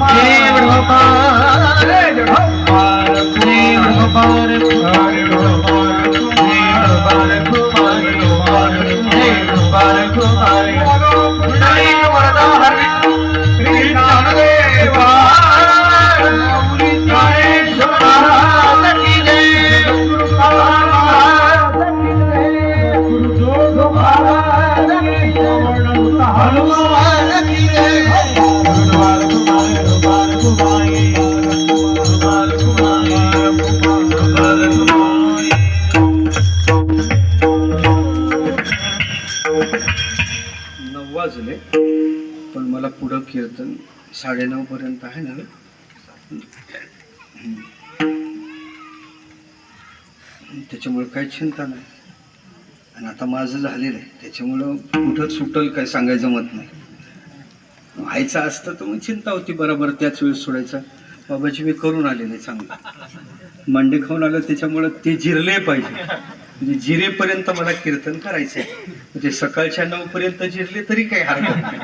રે ઢોપાર રે ઢોપાર રે ઢોપાર वाजले पण मला पुढं कीर्तन साडेनऊ पर्यंत आहे ना त्याच्यामुळे काही चिंता नाही. आणि आता माझं झालेलं आहे. त्याच्यामुळं कुठं सुटल काय सांगायचं जमत नाही. व्हायचं असतं तर मग चिंता होती बरोबर त्याच वेळेस सोडायचं. बाबाजी मी करून आलेले चांगलं. मांडे खाऊन आलं त्याच्यामुळं ते जिरले पाहिजे. म्हणजे जिरेपर्यंत मला कीर्तन करायचंय. म्हणजे सकाळच्या नऊ पर्यंत जिरले तरी काही हरकत नाही.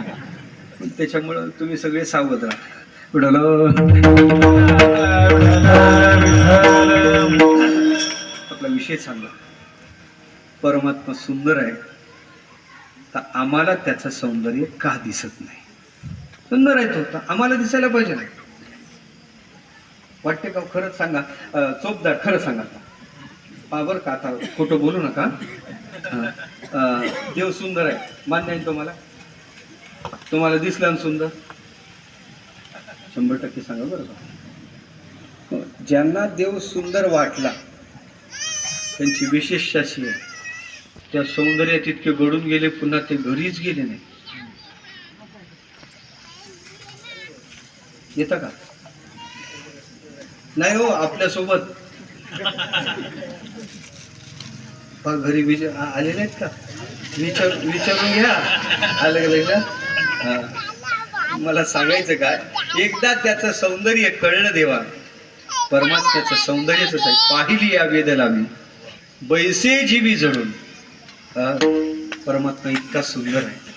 पण त्याच्यामुळं तुम्ही सगळे सावध राहा. आपला विषय सांगा परमात्मा सुंदर आहे. तर आम्हाला त्याचं सौंदर्य का दिसत नाही? सुंदर आहे तो. आम्हाला दिसायला पाहिजे ना. वाटते का हो? खरंच सांगा. चोपदार खरं सांगा. पावर का आता खोटं बोलू नका. देव सुंदर आहे. मान्य आहे तुम्हाला? तुम्हाला दिसला ना सुंदर? शंभर टक्के सांगा बरं का. हो, ज्यांना देव सुंदर वाटला त्यांची विशेष अशी आहे. त्या सौंदर्यात इतके घडून गेले पुन्हा ते घरीच गेले नाही. येतं का? नाही हो आपल्यासोबत. पहा घरी विचार आले नाहीत का? विचार विचारून घ्या. आलं का लक्षात? मला सांगायचं काय? एकदा त्याचं सौंदर्य कळलं देवा. परमात्म्याचं सौंदर्यच आहे. पाहिली या वेदला मी. बैसे जीवी जडून. परमात्मा इतका सुंदर आहे.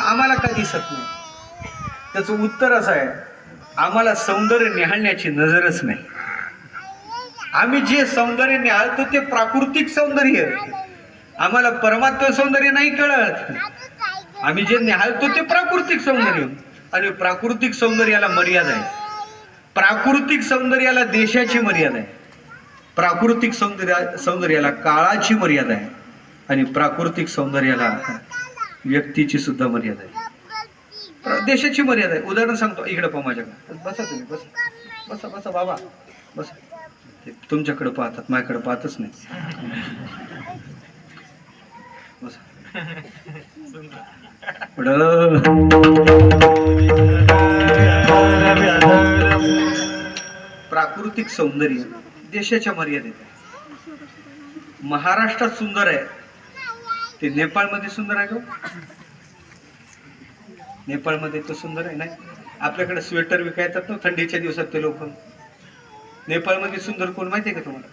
आम्हाला का दिसत नाही. त्याचं उत्तर असं आहे. आम्हाला सौंदर्य निहाळण्याची नजरच नाही. आम्ही जे सौंदर्य निहाळतो ते प्राकृतिक सौंदर्य. आम्हाला परमात्म सौंदर्य नाही कळत. आम्ही जे निहाळतो ते प्राकृतिक सौंदर्य. आणि प्राकृतिक सौंदर्याला मर्यादा आहे. प्राकृतिक सौंदर्याला देशाची मर्यादा आहे. प्राकृतिक सौंदर्या सौंदर्याला काळाची मर्यादा आहे. आणि प्राकृतिक सौंदर्याला व्यक्तीची सुद्धा मर्यादा आहे. देशाची मर्यादा आहे. उदाहरण सांगतो. इकडे पहा माझ्याकडे. बसा तुम्ही बसा. बसा बसा बाबा. बसा. ते तुमच्याकडे पाहतात माझ्याकडे पाहतच नाही. प्राकृतिक सौंदर्य देशाच्या मर्यादेत आहे. महाराष्ट्रात सुंदर आहे. ते नेपाळमध्ये सुंदर आहे का? नेपाळमध्ये तो सुंदर आहे नाही? आपल्याकडे स्वेटर विकायतात ना थंडीच्या दिवसात ते लोक. नेपाळमध्ये सुंदर कोण माहिती आहे का तुम्हाला?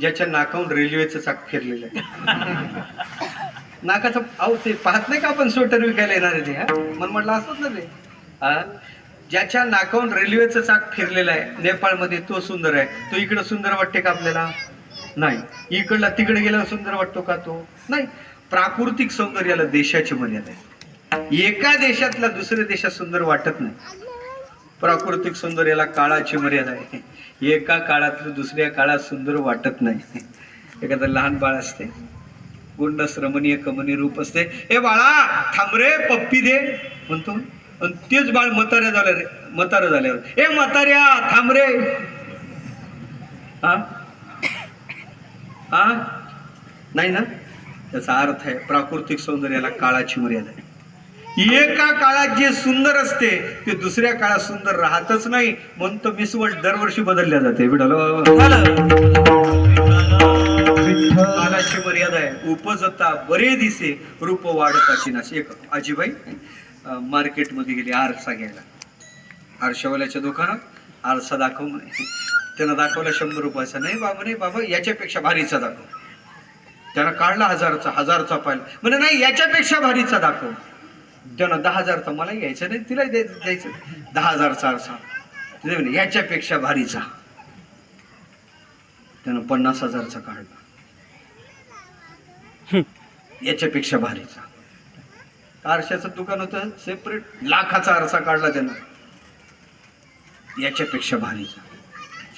ज्याच्या नाकाहून रेल्वेचं चाक फिरलेलं आहे. नाकाचं अहो ते पाहत नाही का आपण स्वेटर विकायला येणार आहे ते हा? मन म्हटलं असत ना ते. हा? ज्याच्या नाकाहून रेल्वेचं चाक फिरलेलं आहे नेपाळमध्ये तो सुंदर आहे. तो इकडं सुंदर वाटते का आपल्याला? नाही. इकडला तिकडे गेल्यावर सुंदर वाटतो का तो? नाही. प्राकृतिक सौंदर्याला देशाची मर्यादा आहे एका देशातला दुसऱ्या देशात सुंदर वाटत नाही. प्राकृतिक सौंदर्याला काळाची मर्यादा आहे. एका काळातलं दुसऱ्या काळात सुंदर वाटत नाही. एखादं लहान बाळ असते. गुंडस रमणीय कमनीय रूप असते. हे बाळा थांब रे पप्पी दे. म्हणतो. आणि तेच बाळ म्हाताऱ्या झाल्या रे म्हातारं झाल्यावर. ए म्हाताऱ्या थांब रे. हा हा नाही ना? त्याचा अर्थ आहे प्राकृतिक सौंदर्याला काळाची मर्यादा आहे. एका काळात जे सुंदर असते ते दुसऱ्या काळात सुंदर राहतच नाही. म्हणून तो मिस वर्ल्ड दरवर्षी बदलल्या जाते. कालाची मर्यादा आहे. उपजता बरे दिसे रूप वाढताची नाशी एक आजीबाई मार्केटमध्ये गेली आरसा घ्यायला. आरशावाल्याच्या दुकानात आरसा दाखव म्हणे. त्यानं दाखवला शंभर रुपयाचा. नाही बाबा नाही बाबा याच्यापेक्षा भारीचा दाखव. त्यानं काढला हजारचा हजारचा पाहिला. म्हणजे नाही याच्यापेक्षा भारीचा दाखव. त्यानं दहा हजारचा मला यायचं नाही तिला द्याय- द्यायचं. दहा हजारचा आरसा तिने म्हणे याच्यापेक्षा भारीचा त्यानं पन्नास हजारचा काढला. याच्यापेक्षा भारीचा आरशाचं दुकान होतं सेपरेट लाखाचा आरसा काढला त्यानं. याच्यापेक्षा भारीचा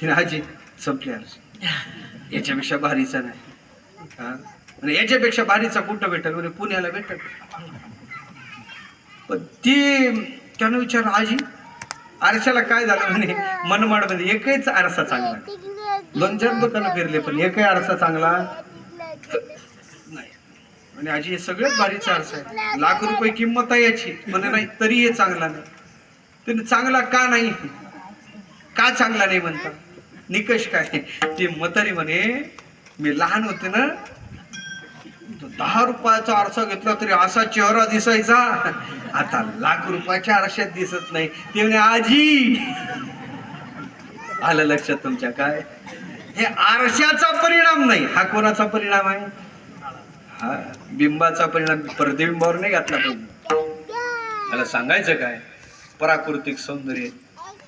तिने हाजी संपले आरसे. याच्यापेक्षा भारीचा नाही. याच्यापेक्षा भारीचा कुठं भेटेल? म्हणे पुण्याला भेटेल. पण ती त्यानं विचार आजी आरशाला काय झालं म्हणे? मनमाडमध्ये एकच आरसा चांगला. दोन चार दुकानं फिरले पण एकही आरसा चांगला नाही. म्हणजे आजी हे सगळ्यात भारीचा आरसा आहे. लाख रुपये किंमत आहे याची. म्हणे नाही तरी हे चांगला नाही. त्याने चांगला का नाही? का चांगला नाही? म्हणता. निकष काय? ते म्हातारी म्हणे मी लहान होते ना दहा रुपयाचा आरसा घेतला तरी असा चेहरा दिसायचा. आता लाख रुपयाच्या आरशात दिसत नाही. ते म्हणे आजी. आलं लक्षात तुमच्या काय? हे आरशाचा परिणाम नाही. हा कोणाचा परिणाम आहे? हा बिंबाचा परिणाम. प्रतिबिंबावर नाही घातला पाहिजे मला सांगायचं काय? प्राकृतिक सौंदर्य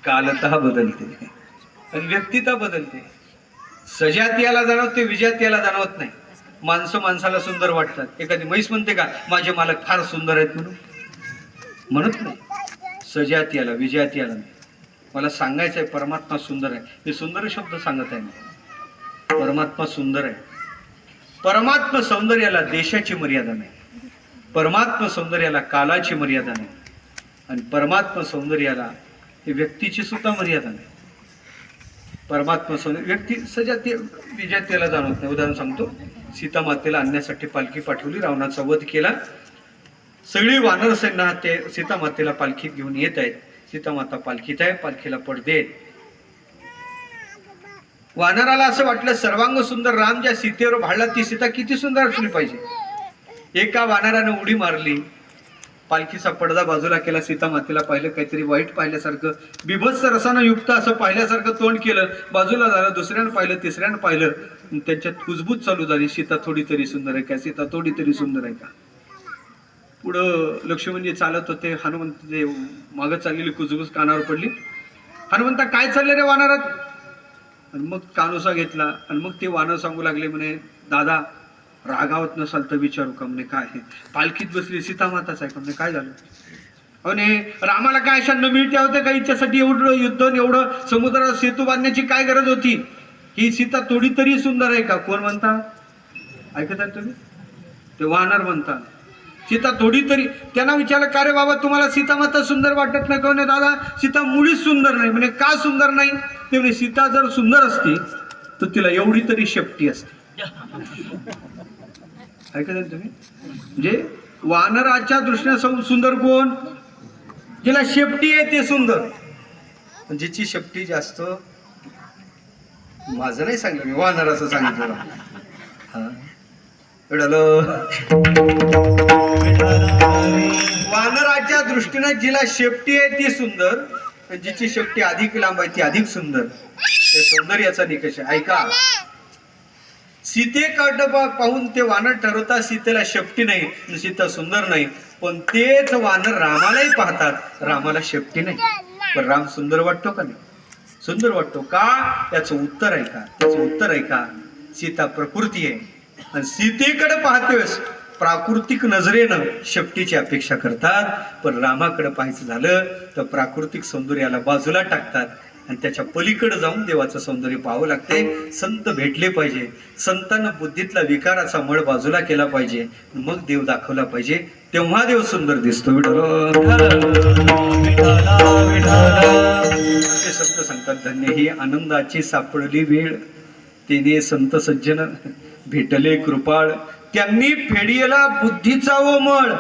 कालतः बदलते. आणि व्यक्तिता बदलते. सजात याला जाणवते विजातीयाला जाणवत नाही. माणसं माणसाला सुंदर वाटतात. एखादी म्हैस म्हणते का माझे मालक फार सुंदर आहेत म्हणून. म्हणत नाही. सजात याला विजयात याला. नाही मला सांगायचं आहे परमात्मा सुंदर आहे. हे सुंदर शब्द सांगत आहे मी. परमात्मा सुंदर आहे. परमात्मा सौंदर्याला देशाची मर्यादा नाही. परमात्मा सौंदर्याला कालाची मर्यादा नाही. आणि परमात्मा सौंदर्याला हे व्यक्तीची सुद्धा मर्यादा नाही. परमात्मा सोने व्यक्ती सजात ते त्याला जाणवत नाही. उदाहरण सांगतो. सीता मातेला आणण्यासाठी पालखी पाठवली रावणाचा वध केला. सगळी वानर सैन्य ते सीता मातेला पालखीत घेऊन येत आहेत. सीता माता पालखीत आहे पालखीला पडदे आहेत. वानराला असं वाटलं सर्वांग सुंदर राम ज्या सीतेवर भाडला ती सीता किती सुंदर असली पाहिजे. एका वानरानं उडी मारली. पालखीचा पडदा बाजूला केला सीता मातेला पाहिलं काहीतरी वाईट पाहिल्यासारखं बिभत्स रसानं युक्त असं पाहिल्यासारखं तोंड केलं बाजूला झालं दुसऱ्यानं पाहिलं तिसऱ्यानं पाहिलं त्यांच्यात कुजबूज चालू झाली सीता थोडी तरी सुंदर आहे का? सीता थोडी तरी सुंदर आहे का? पुढं लक्ष्मणजी चालत होते हनुमंत ते मागं चाललेली कुजबूज कानावर पडली. हनुमंता काय चाललं रे वानरात? आणि मग कानोसा घेतला आणि मग ते वानर सांगू लागले म्हणे दादा रागावत नसाल तर विचारू का? काय आहे पालखीत बसली सीतामाताच आहे कमने काय झालं? आणि रामाला काय अशा न मिळत्या होत्या का हिच्यासाठी एवढं युद्ध एवढं समुद्रावर सेतू बांधण्याची काय गरज होती? ही सीता थोडी तरी सुंदर आहे का? कोण म्हणता? ऐकत आहे तुम्ही? ते वाहणार म्हणता. सीता थोडी तरी त्यांना विचारलं का रे बाबा तुम्हाला सीतामाता सुंदर वाटत नाही का? दादा सीता मुळीच सुंदर नाही. म्हणे का सुंदर नाही? ते म्हणे सीता जर सुंदर असती तर तिला एवढी तरी शेपटी असते. ऐकत तुम्ही? म्हणजे वानराच्या दृष्टीने सुंदर कोण? जिला शेपटी आहे ते सुंदर. जिची शेपटी जास्त माझं नाही सांगितलं मी वानराचं सांगितलं. हा. वानराच्या दृष्टीने जिला शेपटी आहे ती सुंदर जिची शेपटी अधिक लांब आहे ती अधिक सुंदर. ते सौंदर्याचा निकष आहे. ऐका. सीतेकडं पा- पाहून ते वानर ठरवतात सीतेला शेपटी नाही सीता सुंदर नाही. पण तेच वानर रामालाही पाहतात. रामाला शेपटी नाही. पण राम सुंदर वाटतो का नाही? सुंदर वाटतो का? याचं उत्तर आहे का? त्याचं उत्तर आहे का? सीता प्रकृती आहे. आणि सीतेकडे पाहते प्राकृतिक नजरेनं शेपटीची अपेक्षा करतात. पण रामाकडे पाहायचं झालं तर प्राकृतिक सौंदर्याला बाजूला टाकतात. आणि त्याच्या पलीकडे जाऊन देवाचं सौंदर्य पाहावं लागते संत भेटले पाहिजे. संतांना बुद्धीतला विकाराचा मळ बाजूला केला पाहिजे. मग देव दाखवला पाहिजे. तेव्हा देव सुंदर दिसतो. ते संत सांगतात धन्य ही आनंदाची सापडली वेळ. तेने संत सज्जन भेटले कृपाळ. त्यांनी फेडियला बुद्धीचा व मळ